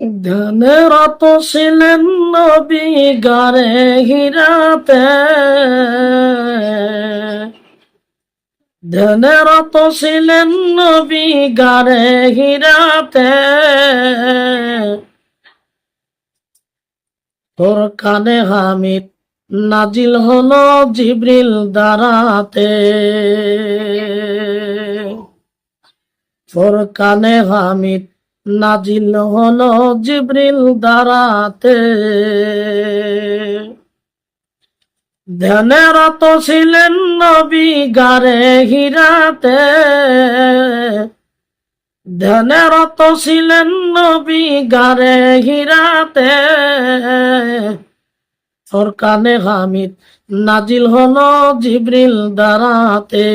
ধ্যানে রত ছিলেন নবী গারে হীরাতে। ধ্যানে ছিলেন নবী গারে হীরাতে। তোর কানে হামিদ নাজিল হলো জিব্রিল দাঁড়াতে তোর কানে হামিদ নাজিল হলো জিব্রিল দাঁড়াতে ধ্যানে রত ছিলেন নবী গারে হীরাতে। ধ্যানে রত ছিলেন নবী গারে হীরাতে। ওর কানে হামিদ নাজিল হলো জিব্রিল দাঁড়াতে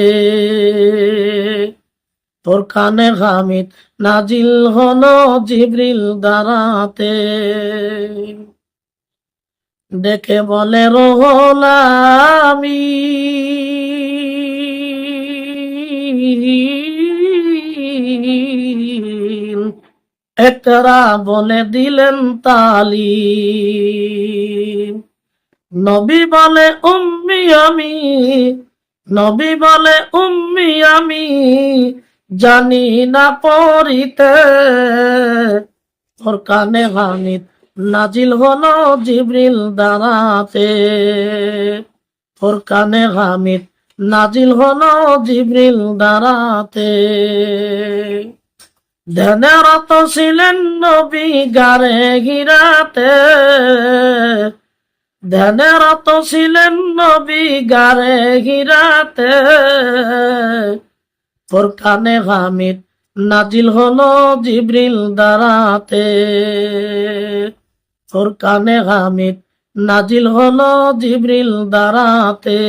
তোর কানে হামিদ নাজিল হলো জিব্রিল দাঁড়াতে দেখে বলে রোহলামি একরা বলে দিলেন তালি। নবী বলে, উম্মি আমি, নবী বলে, উম্মি আমি জানি না পড়িতে। ওর কানে হামিদ নাজিল হলো জিব্রিল দাঁড়াতে ওর কানে হামিদ নাজিল হলো জিব্রিল দাঁড়াতে ধ্যানে রত ছিলেন নবী গারে গিরাতে। ধ্যানে রত ছিলেন নবী গারে গিরাতে। তোর কানে হামিদ নাজিল হলো জিব্রিল দাঁড়াতে তোর কানে হামিদ নাজিল হলো জিব্রিল দাঁড়াতে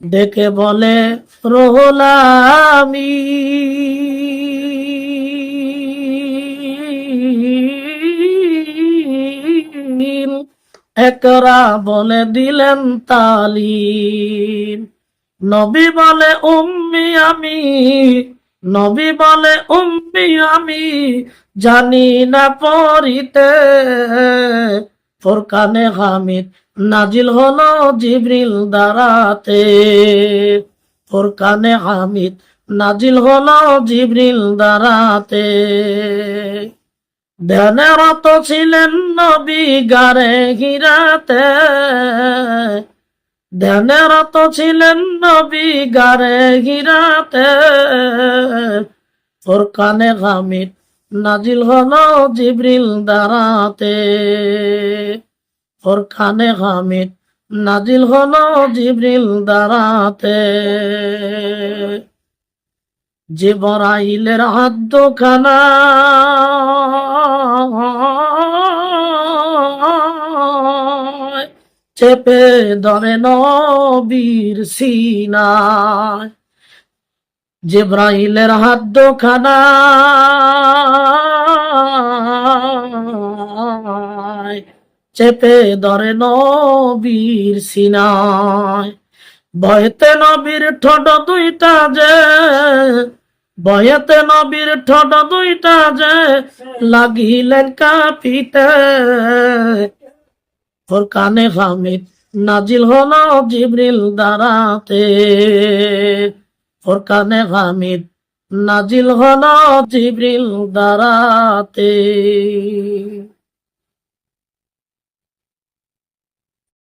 দেখে বলে রোহলামি একরা বলে, দিলেন তালিম। নবী বলে, উম্মি, আমি। নবী বলে, উম্মি, আমি। জানি না পড়িতে ফোরকানে হামিদ নাজিল হলো জিব্রিল দাঁড়াতে ফোরকানে হামিদ নাজিল হলো জিব্রিল দাঁড়াতে ধ্যানে ছিলেন নবী গারে গিরাতে ধ্যানে রত ছিলেন নবী গারে গিরাতে ওর কানে হামিদ নাজিল হলো জিব্রিল দাঁড়াতে ওর কানে হামিদ নাজিল হলো জিব্রিল দাঁড়াতে যে বরাইলের হাত খানা চেপে ধরে নবীর সিনায়। জেব্রাইলের হাত দোখানা। চেপে ধরে নবীর সিনায়। বয়তে নবীর ঠোঁট দুইটা যে বয়তে নবীর ঠোঁট দুইটা যে, লাগিলেন কাঁপিতে ওর কানে হামিদ নাজিল হলো জিব্রিল দাঁড়াতে ফোরকানে কানে হামিদ নাজিল হলো জিব্রিল দাঁড়াতে